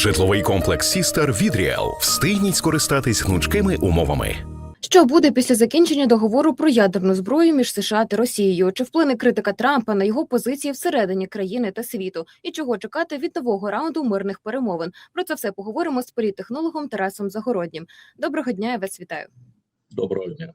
Житловий комплекс Сістер від Ріел. Встигніть скористатись гнучкими умовами. Що буде після закінчення договору про ядерну зброю між США та Росією? Чи вплине критика Трампа на його позиції всередині країни та світу? І чого чекати від нового раунду мирних перемовин? Про це все поговоримо з політтехнологом Тарасом Загороднім. Доброго дня, я вас вітаю. Доброго дня.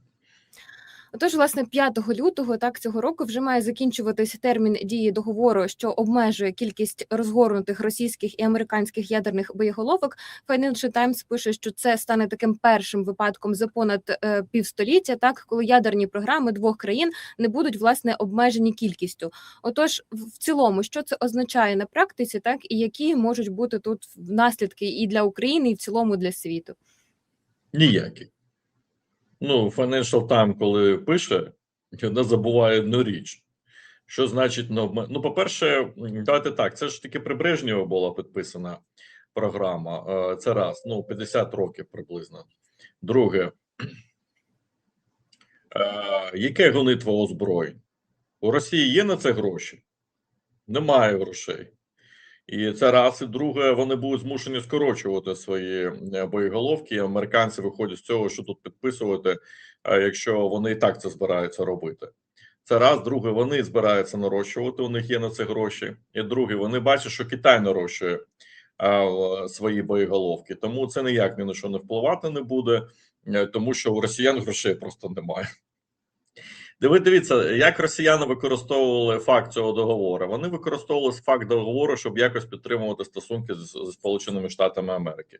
Отож, власне, 5 лютого так цього року вже має закінчуватися термін дії договору, що обмежує кількість розгорнутих російських і американських ядерних боєголовок. Financial Times пише, що це стане таким першим випадком за понад е, півстоліття, так коли ядерні програми двох країн не будуть власне обмежені кількістю. Отож, в цілому, що це означає на практиці, так і які можуть бути тут наслідки і для України, і в цілому для світу. Ніякі. Ну, Financial Times, коли пише, не забуває одну річ. Що значить обме- Ну, по-перше, давайте так. Це ж таки при Брежнєву була підписана програма. Е, Це раз, ну, 50 років приблизно. Друге, е, яке гонитво озброєнь? У Росії є на це гроші? Немає грошей. І це раз, і друге, вони будуть змушені скорочувати свої е, боєголовки. Американці виходять з цього, що тут підписувати, е, якщо вони і так це збираються робити. Це раз, друге, вони збираються нарощувати. У них є на це гроші. І друге, вони бачать, що Китай нарощує е, в- свої боєголовки. Тому це ніяк ні на що не впливати не буде, е, тому що у росіян грошей просто немає. Диви, дивіться, як росіяни використовували факт цього договору. Вони використовували факт договору, щоб якось підтримувати стосунки з, Сполученими Штатами Америки.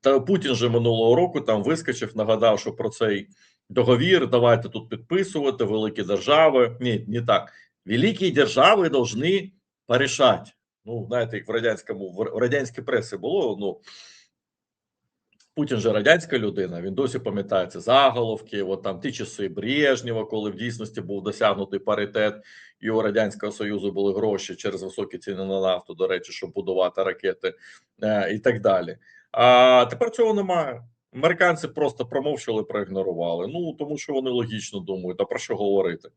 Та Путін же минулого року там вискочив, нагадав, що про цей договір давайте тут підписувати, великі держави. Ні, не так. Великі держави повинні порішати. Ну, знаєте, як в радянському в радянській пресі було. Ну Путін же радянська людина, він досі пам'ятає ці заголовки. От там ті часи Брежнєва, коли в дійсності був досягнутий паритет, і у радянського союзу були гроші через високі ціни на нафту, до речі, щоб будувати ракети е, і так далі. А тепер цього немає. Американці просто промовчали, проігнорували. Ну тому що вони логічно думають, а про що говорити?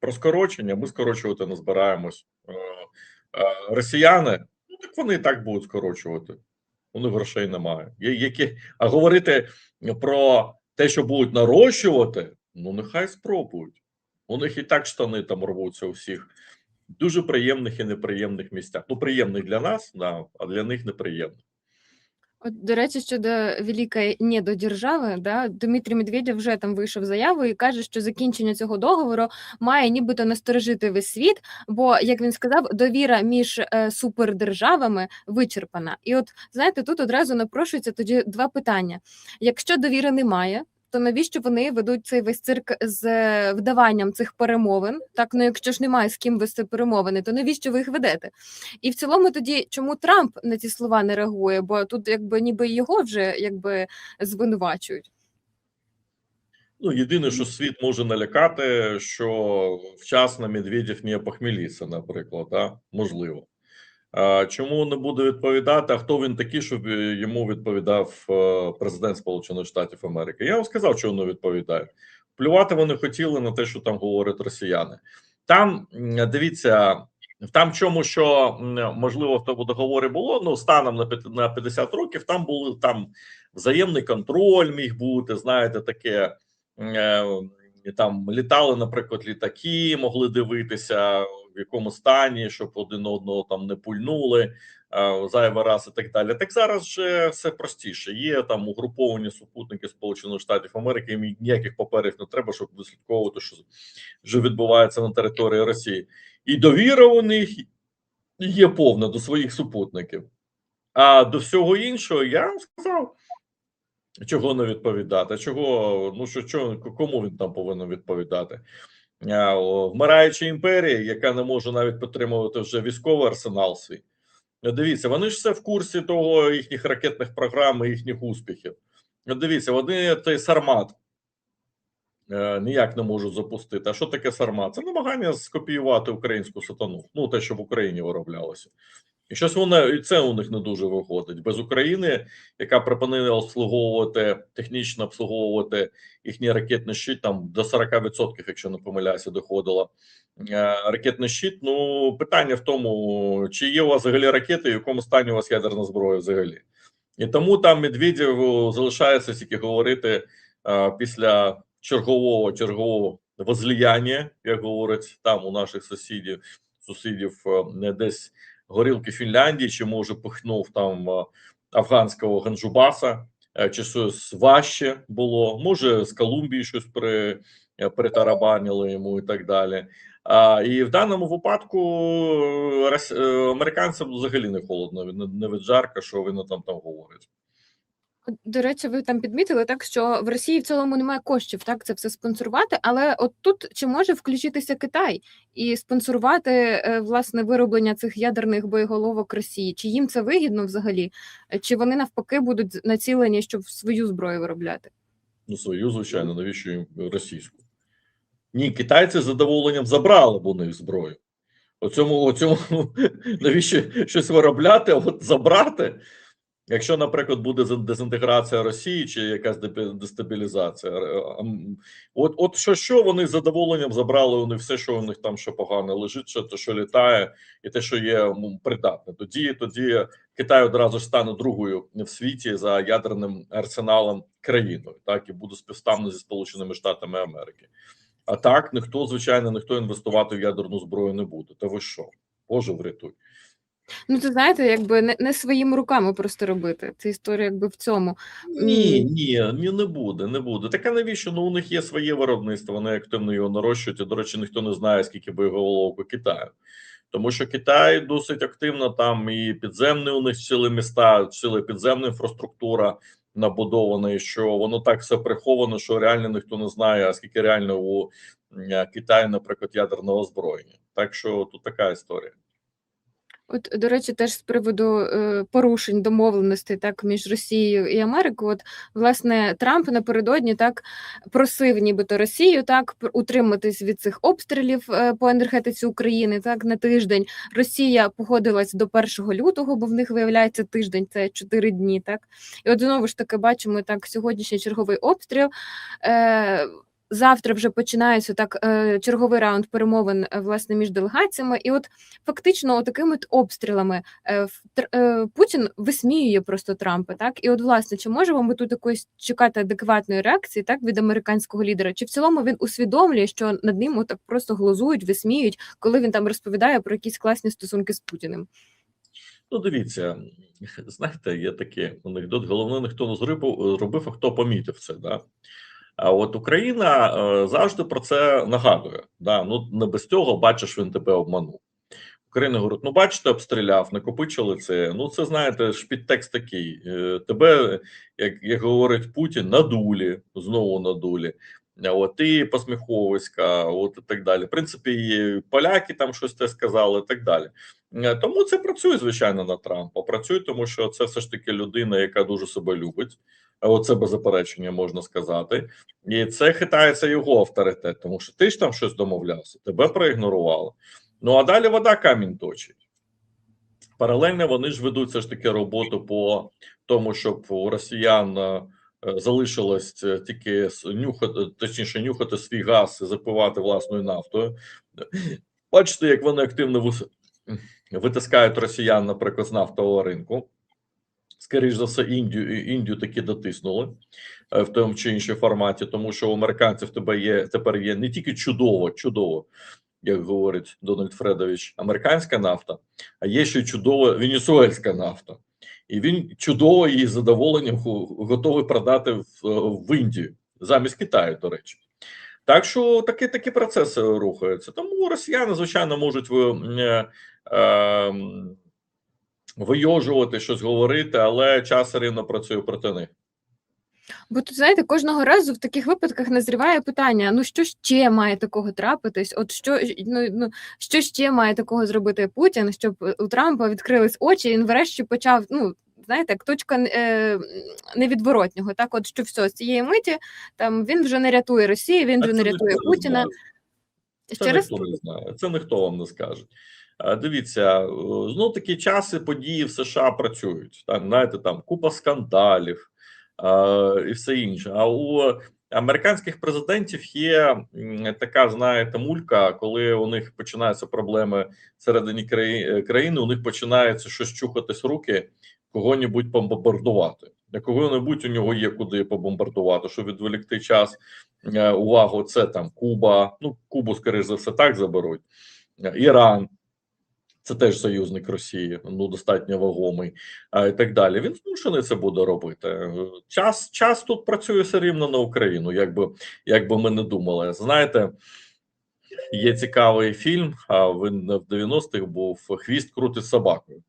Про скорочення ми скорочувати не збираємось. Е, е, Росіяни, ну так вони і так будуть скорочувати. У них грошей немає. Які... А говорити про те, що будуть нарощувати, ну нехай спробують. У них і так штани там рвуться у всіх. Дуже приємних і неприємних місцях. Ну, приємних для нас, да, а для них неприємних. От, до речі, щодо великої недодержави, да, Дмитрій Медведєв вже там вийшов заяву і каже, що закінчення цього договору має нібито насторожити весь світ, бо, як він сказав, довіра між е, супердержавами вичерпана. І от знаєте, тут одразу напрошується тоді два питання: якщо довіри немає. То навіщо вони ведуть цей весь цирк з е, вдаванням цих перемовин? Так, ну якщо ж немає з ким вести перемовини, то навіщо ви їх ведете? І в цілому тоді чому Трамп на ці слова не реагує? Бо тут якби ніби його вже якби звинувачують. Ну, єдине, що світ може налякати, що вчасно Медведєв не похмілиться, наприклад, да? можливо. Чому не буде відповідати? А хто він такий, щоб е, йому відповідав е, президент Сполучених Штатів Америки? Я вам сказав, що не відповідає. Плювати вони хотіли на те, що там говорять росіяни. Там дивіться, там чому що можливо в тому договорі було ну станом на п'ят- 50 років. Там були там взаємний контроль міг бути. Знаєте, таке е, там літали, наприклад, літаки, могли дивитися в якому стані, щоб один одного там не пульнули е, зайвий раз і так далі. Так зараз же все простіше. Є там угруповані супутники Сполучених Штатів Америки. Їм ніяких паперів не треба, щоб вислідковувати, що що відбувається на території Росії, і довіра у них є повна до своїх супутників. А до всього іншого я вам сказав. Чого не відповідати? Чого ну що, що кому він там повинен відповідати? А, Вмираюча імперія, яка не може навіть підтримувати вже військовий арсенал свій. Ну, Дивіться, вони ж все в курсі того їхніх ракетних програм і їхніх успіхів. Дивіться, вони той Сармат е, ніяк не можуть запустити. А що таке Сармат? Це намагання скопіювати українську сатану. Ну, те, що в Україні вироблялося. І щось воно і це у них не дуже виходить. Без України, яка припинила обслуговувати технічно обслуговувати їхній ракетний щит, там до 40%, якщо не помиляюся, доходило. Е, Ракетний щит. Ну питання в тому, чи є у вас взагалі ракети, в якому стані у вас ядерна зброя взагалі. І тому там Медведєву залишається тільки говорити е, після чергового чергового возліяння, як говорять там у наших сусідів, сусідів е, десь горілки Фінляндії, чи може пихнув там е, афганського Ганджубаса, е, чи щось важче було. Може з Колумбії щось при, е, притарабанили йому і так далі. А, і в даному випадку американцям взагалі не холодно, не, не від жарка, що вони там там говорять. До речі, ви там підмітили так, що в Росії в цілому немає коштів так це все спонсорувати. Але от тут чи може включитися Китай і спонсорувати е, власне вироблення цих ядерних боєголовок Росії? Чи їм це вигідно взагалі? Е, Чи вони навпаки будуть націлені, щоб свою зброю виробляти? Ну, свою, звичайно, навіщо їм російську? Ні, китайці з задоволенням забрали б у них зброю. Оцьому, оцьому навіщо щось виробляти, а от забрати. Якщо, наприклад, буде дезінтеграція Росії чи якась дестабілізація, е, от, от що, що вони з задоволенням забрали у них все, що у них там що погано лежить, що те, що літає, і те, що є придатне. Тоді тоді Китай одразу ж стане другою в світі за ядерним арсеналом країною, так і буде співставно зі Сполученими Штатами Америки. А так ніхто, звичайно, ніхто інвестувати в ядерну зброю не буде. Та ви що? Боже, врятуй. Ну, це знаєте, якби не, не своїми руками просто робити. Це історія, якби в цьому. Ні, ні, ні, не буде, не буде. Така навіщо? Ну, у них є своє виробництво, вони активно його нарощують. І, до речі, ніхто не знає, скільки боєголовок у Китаю. Тому що Китай досить активно там і підземні у них цілі міста, ціла підземна інфраструктура набудована, і що воно так все приховано, що реально ніхто не знає, а скільки реально у м, Китаї, наприклад, ядерного озброєння. Так що тут така історія. От, до речі, теж з приводу е, порушень домовленостей так між Росією і Америкою. От власне Трамп напередодні так просив, нібито Росію так утриматись від цих обстрілів е, по енергетиці України. Так на тиждень Росія погодилась до 1 лютого, бо в них виявляється тиждень, це 4 дні. Так і от знову ж таки бачимо так сьогоднішній черговий обстріл. Е, Завтра вже починається так е, черговий раунд перемовин е, власне між делегаціями, і от фактично такими от обстрілами е, Путін висміює просто Трампа. Так і от власне, чи можемо ми тут якоїсь чекати адекватної реакції так від американського лідера? Чи в цілому він усвідомлює, що над ним так просто глузують, висміють, коли він там розповідає про якісь класні стосунки з Путіним? Ну, дивіться, знаєте, є такий анекдот. Головне, не хто зробив, робив, а хто помітив це. Да? А от Україна е, завжди про це нагадує. Да? Ну, не без цього бачиш, він тебе обманув. Україна говорить: ну бачите, обстріляв, накопичили це. Ну, це знаєте, ж підтекст такий. е, Тебе, як, як говорить Путін, надулі, знову надулі. А От і посміховиська, от і так далі. В принципі, і поляки там щось те сказали, і так далі. Е, Тому це працює, звичайно, на Трампа. Працює, тому що це все ж таки людина, яка дуже себе любить. Оце без заперечення можна сказати. І це хитається його авторитет, тому що ти ж там щось домовлявся, тебе проігнорували. Ну а далі вода камінь точить. Паралельно вони ж ведуть все ж таки роботу по тому, щоб у росіян е, залишилось е, тільки нюхати, точніше, нюхати свій газ і запивати власною нафтою. Бачите, як вони активно витискають росіян, наприклад, з нафтового ринку. Скоріше за все, Індію Індію таки дотиснули е, в тому чи іншому форматі, тому що у американців тебе є тепер є не тільки чудово, чудово, як говорить Дональд Фредович, американська нафта, а є ще чудова венесуельська нафта. І він чудово її задоволенням готовий продати в, в Індію замість Китаю, до речі. Так що такі такі процеси рухаються. Тому росіяни, звичайно, можуть е, е, вийожувати, щось говорити, але час рівно працює проти них. Бо тут, знаєте, кожного разу в таких випадках назріває питання: ну що ще має такого трапитись? От що ну, ну що ще має такого зробити Путін, щоб у Трампа відкрились очі, і він врешті почав. Ну знаєте, як точка е, невідворотнього. Так, от що все з цієї миті там він вже не рятує Росію, він А вже не рятує не Путіна. знає. Це раз ніхто не знає. Це ніхто вам не скаже. Е, Дивіться, ну такі часи події в США працюють. Так, знаєте, там купа скандалів е, і все інше. А у американських президентів є така, знаєте, мулька, коли у них починаються проблеми всередині країни, у них починається щось чухатись руки, кого-небудь побомбардувати. Кого-небудь у нього є куди побомбардувати, щоб відволікти час, е, увагу. Це там Куба. Ну, Кубу, скоріш за все, так заберуть. Е, Іран, це теж союзник Росії, ну достатньо вагомий, а, і так далі. Він змушений це буде робити. Час, час тут працює все рівно на Україну, як би, як би ми не думали. Знаєте, є цікавий фільм. А він в 90-х був Хвіст крутить собакою.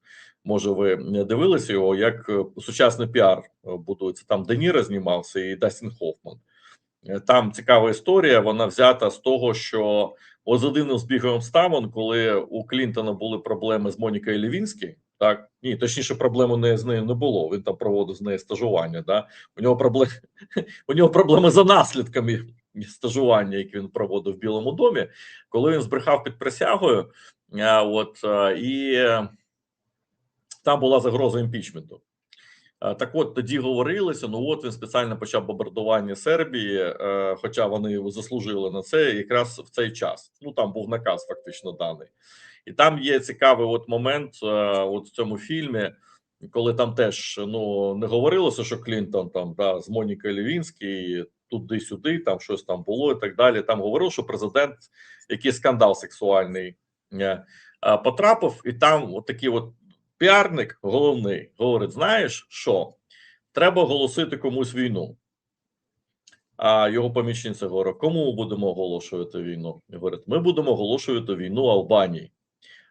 Може, ви не дивилися його, як е, сучасний піар е, будується. Там Де Ніро знімався і Дастін Хоффман. Е, Там цікава історія. Вона взята з того, що Ось один з біговим ставон, коли у Клінтона були проблеми з Монікою Лівінські, так ні, точніше, проблеми не з нею не було. Він там проводив з нею стажування. Да? У нього проблеми у нього проблеми за наслідками стажування, які він проводив в Білому домі, коли він збрехав під присягою. От і е, там була загроза імпічменту. А, Так от тоді говорилося: ну от він спеціально почав бомбардування Сербії, е, хоча вони заслужили на це якраз в цей час. Ну там був наказ фактично даний, і там є цікавий от момент, е, от в цьому фільмі, коли там теж ну не говорилося, що Клінтон там да з Монікою Лівінський туди-сюди, там щось там було і так далі. Там говорив, що президент який скандал сексуальний е, е, потрапив, і там от такий от піарник головний говорить: знаєш що? Треба оголосити комусь війну. А його помічниця говорить: кому ми будемо оголошувати війну? Говорить, ми будемо оголошувати війну Албанії.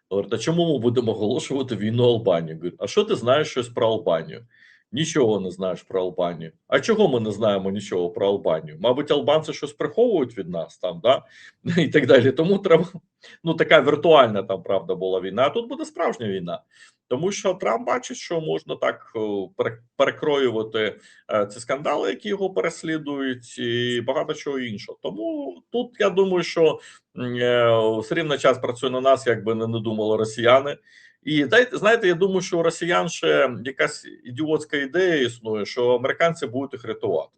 Говорить, а чому ми будемо оголошувати війну Албанії? Говорить, а що ти знаєш щось про Албанію? Нічого не знаєш про Албанію. А чого ми не знаємо нічого про Албанію? Мабуть, албанці щось приховують від нас там, да? і так далі. Тому треба ну така віртуальна там правда була війна. А тут буде справжня війна. Тому що Трамп бачить, що можна так перекроювати е, ці скандали, які його переслідують, і багато чого іншого. Тому тут я думаю, що е, все рівно час працює на нас, якби не думали росіяни. І дайте знаєте, я думаю, що у росіян ще якась ідіотська ідея існує, що американці будуть їх рятувати.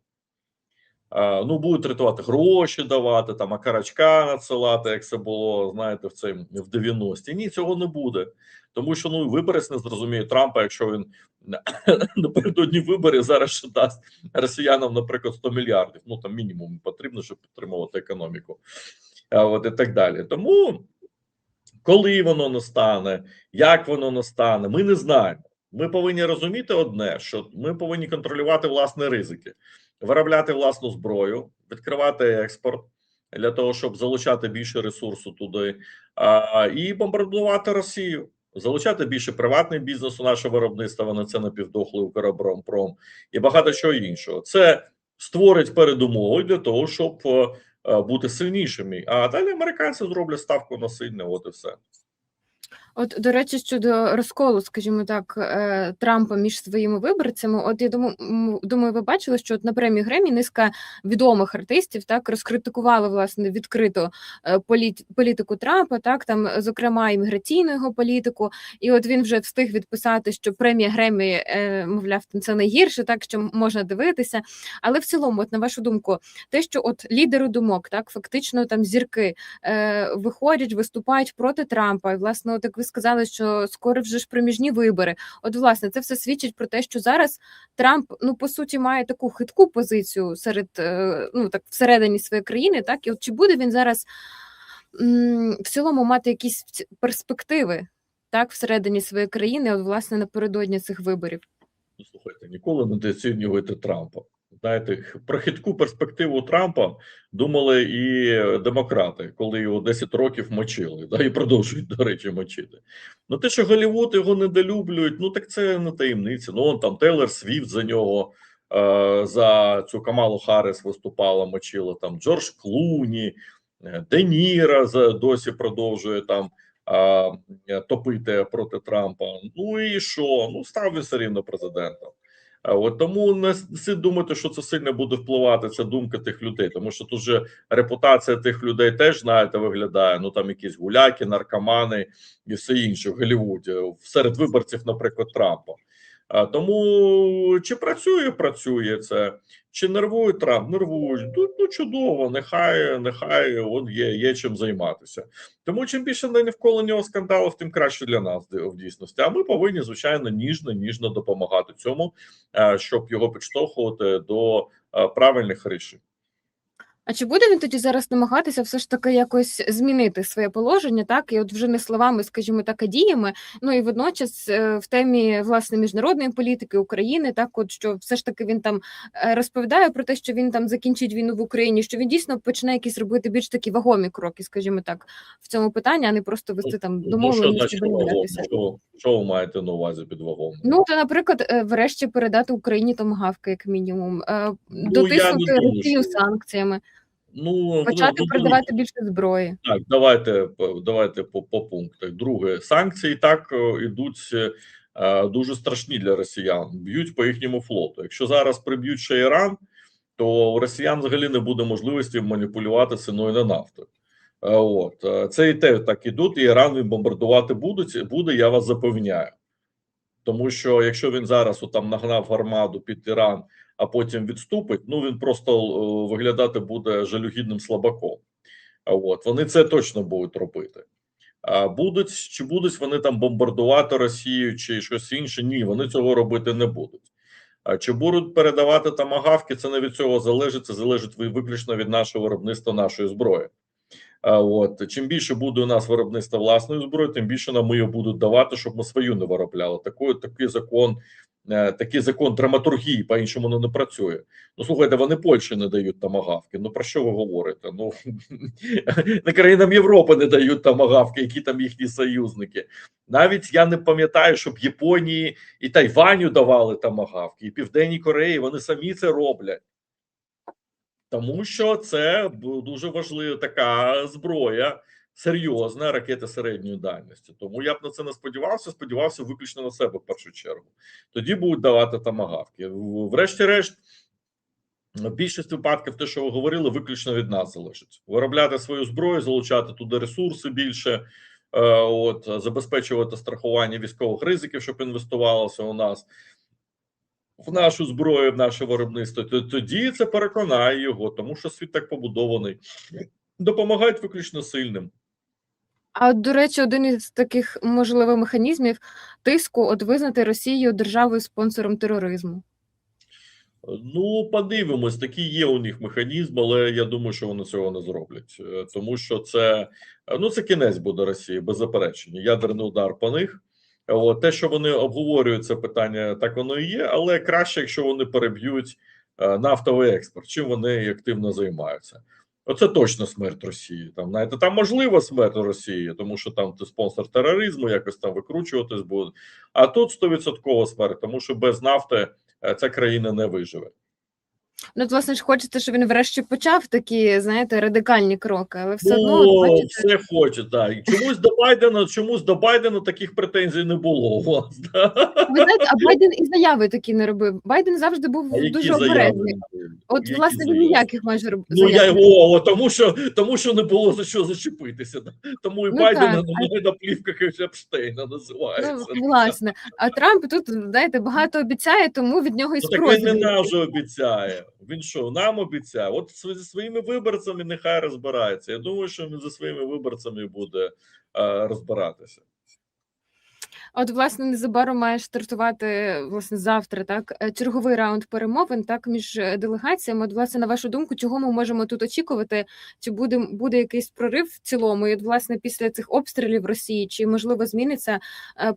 Е, Ну, будуть рятувати гроші давати, там акарачка надсилати, як це було, знаєте, в в 90-ті. Ні, цього не буде. Тому що ну виборець не зрозуміє Трампа, якщо він напередодні виборів зараз ще дасть росіянам, наприклад, 100 мільярдів. Ну там мінімум потрібно, щоб підтримувати економіку. А от і так далі. Тому коли воно настане, як воно настане, ми не знаємо. Ми повинні розуміти одне: що ми повинні контролювати власні ризики, виробляти власну зброю, відкривати експорт для того, щоб залучати більше ресурсу туди, а, і бомбардувати Росію. Залучати більше приватний бізнес у наше виробництво, вони це напівдохлий Укроборонпром і багато чого іншого. Це створить передумови для того, щоб е, бути сильнішими. А далі американці зроблять ставку на сильне. От і все. От, до речі, щодо розколу, скажімо так, е, Трампа між своїми виборцями, от я думаю, думаю, ви бачили, що от на премії Гремі низка відомих артистів так розкритикували власне відкрито е, політ, політику Трампа, так там, зокрема, імміграційну його політику. І от він вже встиг відписати, що премія Гремі, е, мовляв, це найгірше, так що можна дивитися. Але в цілому, от на вашу думку, те, що от лідери думок, так фактично там зірки е, виходять, виступають проти Трампа. І власне, от як ви сказали, що скоро вже ж проміжні вибори. От, власне, це все свідчить про те, що зараз Трамп, ну по суті, має таку хитку позицію серед е, ну так всередині своєї країни. Так і от чи буде він зараз м, в цілому мати якісь перспективи так всередині своєї країни, от власне напередодні цих виборів? Ну, Слухайте, ніколи не недооцінювати Трампа. Знаєте, про хитку перспективу Трампа думали і демократи, коли його 10 років мочили, да, і продовжують, до речі, мочити. Ну, те, що Голлівуд його недолюблюють, ну так це не таємниця. Ну, он там Тейлор Свіфт за нього е, за цю Камалу Харрис виступала, мочила там Джордж Клуні, е, Де Ніра досі продовжує там е, топити проти Трампа. Ну і що? Ну, став він все рівно президентом. А От тому не слід думати, що це сильно буде впливати. Це думка тих людей, тому що тут же репутація тих людей теж знаєте виглядає. Ну там якісь гуляки, наркомани і все інше в Голлівуді, серед виборців, наприклад, Трампа. Тому чи працює, працює це, чи нервує Трамп, нервують. Ну, ну чудово, нехай, нехай он є, є чим займатися. Тому чим більше навколо нього скандалів, тим краще для нас в дійсності. А ми повинні, звичайно, ніжно, ніжно допомагати цьому, е, щоб його підштовхувати до е, правильних рішень. А чи буде він тоді зараз намагатися все ж таки якось змінити своє положення, так і от вже не словами, скажімо так, а діями. Ну і водночас е, в темі власне міжнародної політики України, так от що все ж таки він там е, розповідає про те, що він там закінчить війну в Україні, що він дійсно почне якісь робити більш такі вагомі кроки, скажімо так, в цьому питанні, а не просто вести там Ну, що. Що, що ви маєте на увазі під вагомо? Ну то, наприклад, е, врешті передати Україні томагавки, як мінімум, Ну, дотиснути Росію що- санкціями, Ну, почати ну, ну, більше зброї. Так, давайте давайте по, по пунктах. Друге, санкції так е, ідуть е, дуже страшні для росіян. Б'ють по їхньому флоту. Якщо зараз приб'ють ще Іран, то у росіян взагалі не буде можливості маніпулювати ціною на нафту. Е, От це і те так ідуть, і Іран він бомбардувати будуть, буде. Я вас запевняю. Тому що якщо він зараз там нагнав армаду під Іран, а потім відступить, ну він просто е, виглядати буде жалюгідним слабаком. От вони це точно будуть робити. А будуть чи будуть вони там бомбардувати Росію чи щось інше? Ні, вони цього робити не будуть. А чи будуть передавати там агавки? Це не від цього залежить. Це залежить ви- виключно від нашого виробництва нашої зброї. От чим більше буде у нас виробництва власної зброї, тим більше нам її будуть давати, щоб ми свою не виробляли. Такий, такий закон, е, такий закон драматургії по іншому не, не працює. Ну слухайте, вони Польщі не дають тамагавки. Ну про що ви говорите? Ну не країнам Європи не дають тамагавки, які там їхні союзники. Навіть я не пам'ятаю, щоб Японії і Тайваню давали тамагавки, і Південній Кореї вони самі це роблять. Тому що це дуже важлива така зброя, серйозна ракета середньої дальності. Тому я б на це не сподівався. Сподівався виключно на себе в першу чергу. Тоді будуть давати тамагавки. Врешті-решт, більшість випадків, те, що ви говорили, виключно від нас залежить. Виробляти свою зброю, залучати туди ресурси більше, е, от забезпечувати страхування військових ризиків, щоб інвестувалося у нас в нашу зброю, в наше виробництво, то тоді це переконає його, тому що світ так побудований. Допомагають виключно сильним. А до речі, один із таких можливих механізмів тиску от визнати Росію державою спонсором тероризму. Ну, подивимось, такі є у них механізм, але я думаю, що вони цього не зроблять, Е, тому що це ну це кінець буде Росії, без заперечення. Ядерний удар по них. От, те, що вони обговорюють це питання, так воно і є, але краще, якщо вони переб'ють е, нафтовий експорт, чим вони активно займаються. Оце точно смерть Росії. Там знаєте, там можлива смерть Росії, тому що там ти спонсор тероризму, якось там викручуватись буде. А тут 100% смерть, тому що без нафти е, ця країна не виживе. Ну, от, власне ж хочеться, щоб він врешті почав такі, знаєте, радикальні кроки, але все одно, Ну, бачите, все хоче, так. І Чомусь до Байдена, чомусь до Байдена таких претензій не було у вас. Да? ви знаєте, а Байден і заяви такі не робив. Байден завжди був А дуже обережний. От, Які власне, він ніяких майже роб- Ну, я його, о, тому що, тому що не було за що зачепитися. Тому і Ну, Байдена немає на плівках Епштейна називається. Ну, власне, а Трамп тут, знаєте, багато обіцяє, тому від нього і Ну, так він не спрос. обіцяє. Він що, нам обіцяє? От зі своїми виборцями нехай розбирається. Я думаю, що він зі своїми виборцями буде е, розбиратися. От, власне, незабаром має стартувати власне завтра, так е, черговий раунд перемовин, так між е, делегаціями. От, власне, на вашу думку, чого ми можемо тут очікувати? Чи буде буде якийсь прорив в цілому? І от, власне, після цих обстрілів Росії, чи можливо зміниться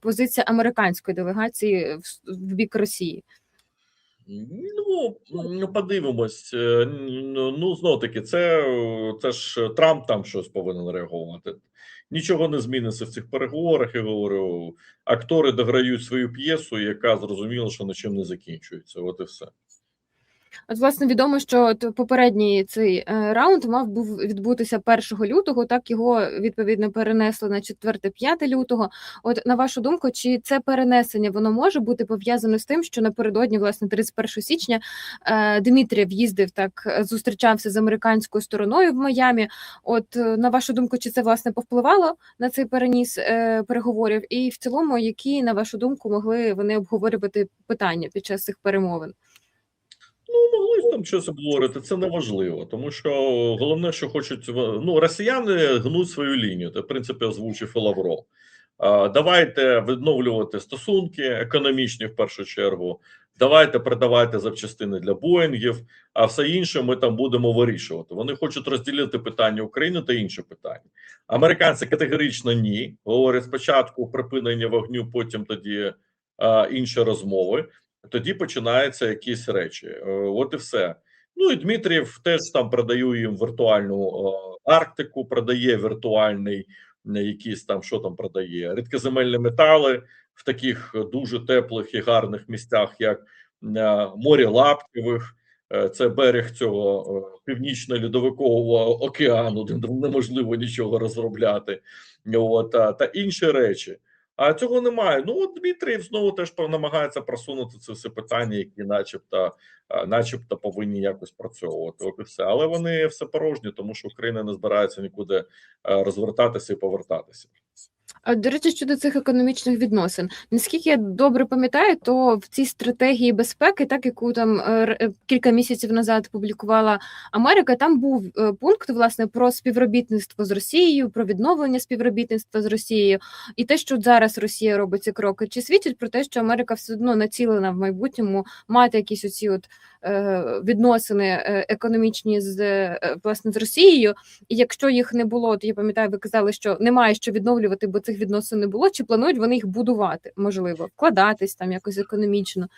позиція американської делегації в бік Росії? Ну, ну, подивимось. Е, Ну, ну знов таки, це, це ж Трамп там щось повинен реагувати. Нічого не зміниться в цих переговорах. Я говорю, актори дограють свою п'єсу, яка зрозуміло, що нічим не закінчується. От і все. От, власне, відомо, що от попередній цей е, раунд мав був відбутися 1 лютого, так його відповідно перенесли на 4-5 лютого. От на вашу думку, чи це перенесення воно може бути пов'язано з тим, що напередодні, власне, 31 січня е, Дмитрієв їздив так, зустрічався з американською стороною в Майамі. От е, на вашу думку, чи це власне повпливало на цей переніс переговорів? І в цілому, які на вашу думку могли вони обговорювати питання під час цих перемовин? Ну, могли там щось обговорити, це неважливо, тому що головне, що хочуть ну, росіяни гнуть свою лінію. Це в принципі озвучив і Лавров. Давайте відновлювати стосунки економічні в першу чергу. Давайте продавайте запчастини для Боїнгів, а все інше ми там будемо вирішувати. Вони хочуть розділити питання України та інші питання. Американці категорично ні. Говорять спочатку припинення вогню, потім тоді а, інші розмови тоді починаються якісь речі. Е, От і все. Ну і Дмитрієв теж там продає їм віртуальну е, Арктику, продає віртуальний якісь там, що там продає, рідкоземельні метали в таких дуже теплих і гарних місцях, як е, море Лаптєвих. Це берег цього північно-льодовикового океану, де неможливо нічого розробляти, от, та інші речі. А цього немає. Ну от Дмитрієв знову теж намагається просунути це все питання, які, начебто, начебто, повинні якось працьовувати. От і все. Але вони все порожні, тому що Україна не збирається нікуди розвертатися і повертатися. А, До речі, щодо цих економічних відносин, наскільки я добре пам'ятаю, то в цій стратегії безпеки, так яку там е, е, кілька місяців назад публікувала Америка, там був е, пункт власне про співробітництво з Росією, про відновлення співробітництва з Росією, і те, що зараз Росія робить ці кроки, чи свідчить про те, що Америка все одно націлена в майбутньому мати якісь оці от е, відносини е, економічні з е, власне з Росією, і якщо їх не було, то я пам'ятаю, ви казали, що немає що відновлювати, бо цих відносин не було. Чи планують вони їх будувати? Можливо, вкладатись там якось економічно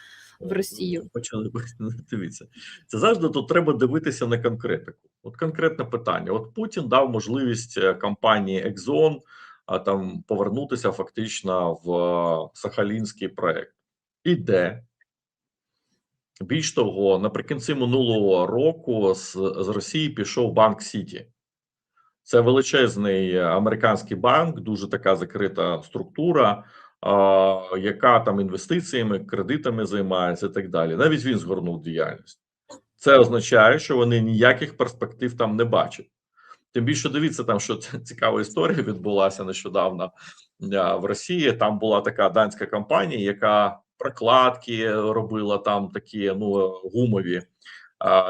в Росію? Почали дивіться. Це завжди тут треба дивитися на конкретику. От конкретне питання. От Путін дав можливість е, компанії Exxon а там повернутися фактично в е, Сахалінський проект. І де? Більш того, наприкінці минулого року з, з Росії пішов банк Сіті. Це величезний американський банк, дуже така закрита структура, а, яка там інвестиціями, кредитами займається і так далі. Навіть він згорнув діяльність. Це означає, що вони ніяких перспектив там не бачать. Тим більше дивіться, там що цікава історія відбулася нещодавно в Росії. Там була така данська компанія, яка прокладки робила там такі ну гумові.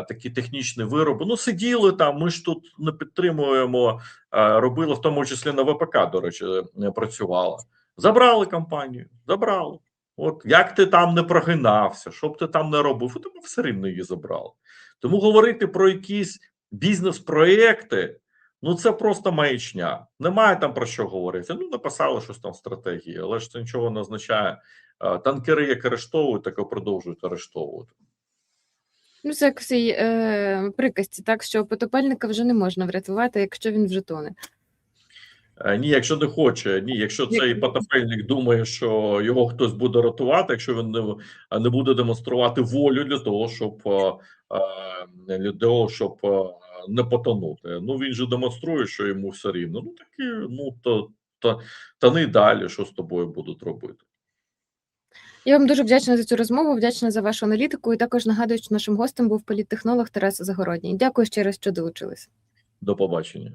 Такі технічні вироби. Ну, сиділи там. Ми ж тут не підтримуємо. Робили в тому числі на ВПК, до речі, е, працювала. Забрали компанію, забрали. От як ти там не прогинався, що б ти там не робив, тому все рівно її забрали. Тому говорити про якісь бізнес-проекти, ну це просто маячня. Немає там про що говорити. Ну, написали щось там в стратегії, але ж це нічого не означає. Танкери як арештовують, так і продовжують арештовувати. Ну, це як в цій е, приказці, так що потопельника вже не можна врятувати, якщо він вже тоне. Е, Ні, якщо не хоче, ні, якщо цей потопельник думає, що його хтось буде рятувати, якщо він не, не буде демонструвати волю для того, щоб е, е, для того, щоб не потонути. Ну він же демонструє, що йому все рівно. Ну такі, ну то, то тони далі, що з тобою будуть робити. Я вам дуже вдячна за цю розмову, вдячна за вашу аналітику. І також нагадую, що нашим гостем був політтехнолог Тарас Загородній. Дякую ще раз, що долучились. До побачення.